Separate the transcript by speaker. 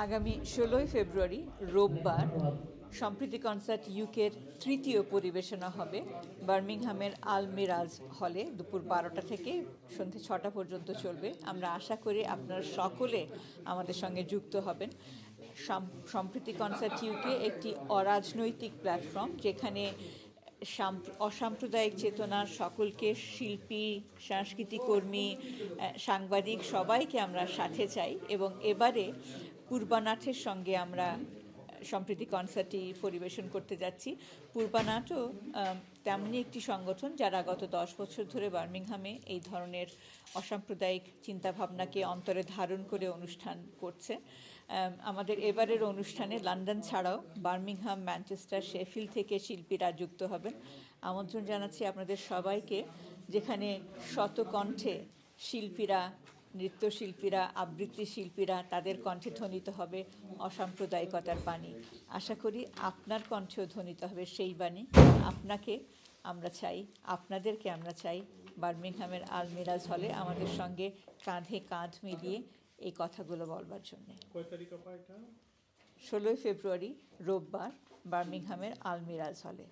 Speaker 1: আগামী ষোলোই ফেব্রুয়ারি রোববার সম্প্রীতি কনসার্ট ইউকের তৃতীয় পরিবেশনা হবে। বার্মিংহামের আলমিরাজ হলে দুপুর বারোটা থেকে সন্ধে ছটা পর্যন্ত চলবে। আমরা আশা করি আপনারা সকলে আমাদের সঙ্গে যুক্ত হবেন। সাম- সম্প্রীতি কনসার্ট ইউকে একটি অরাজনৈতিক প্ল্যাটফর্ম যেখানে সাম্প- অসাম্প্রদায়িক চেতনার সকলকে শিল্পী, সাংস্কৃতিক কর্মী সাংবাদিক সবাইকে আমরা সাথে চাই এবং এবারে পূর্বানাথের সঙ্গে আমরা সম্প্রীতি কনসার্টটি পরিবেশন করতে যাচ্ছি। পূর্বানাটও আহ, তেমনই একটি সংগঠন যারা গত দশ বছর ধরে বার্মিংহামে এই ধরনের অসাম্প্রদায়িক চিন্তাভাবনাকে অন্তরে ধারণ করে অনুষ্ঠান করছে। আমাদের এবারের অনুষ্ঠানে লন্ডন ছাড়াও বার্মিংহাম ম্যানচেস্টার শেফিল থেকে শিল্পীরা যুক্ত হবেন। আমন্ত্রণ জানাচ্ছি আপনাদের সবাইকে যেখানে শতকণ্ঠে শিল্পীরা নৃত্যশিল্পীরা আবৃত্তি শিল্পীরা তাদের কণ্ঠে ধ্বনিত হবে অসাম্প্রদায়িকতার বাণী। আশা করি আপনার কণ্ঠেও ধ্বনিত হবে সেই বাণী। আপনাকে আমরা চাই আপনাদেরকে আমরা চাই বার্মিংহামের আলমিরাজ হলে আমাদের সঙ্গে কাঁধে কাঁধ মিলিয়ে এই কথাগুলো বলবার জন্যে। ষোলোই ফেব্রুয়ারি রোববার বার্মিংহামের আলমিরাজ হলে।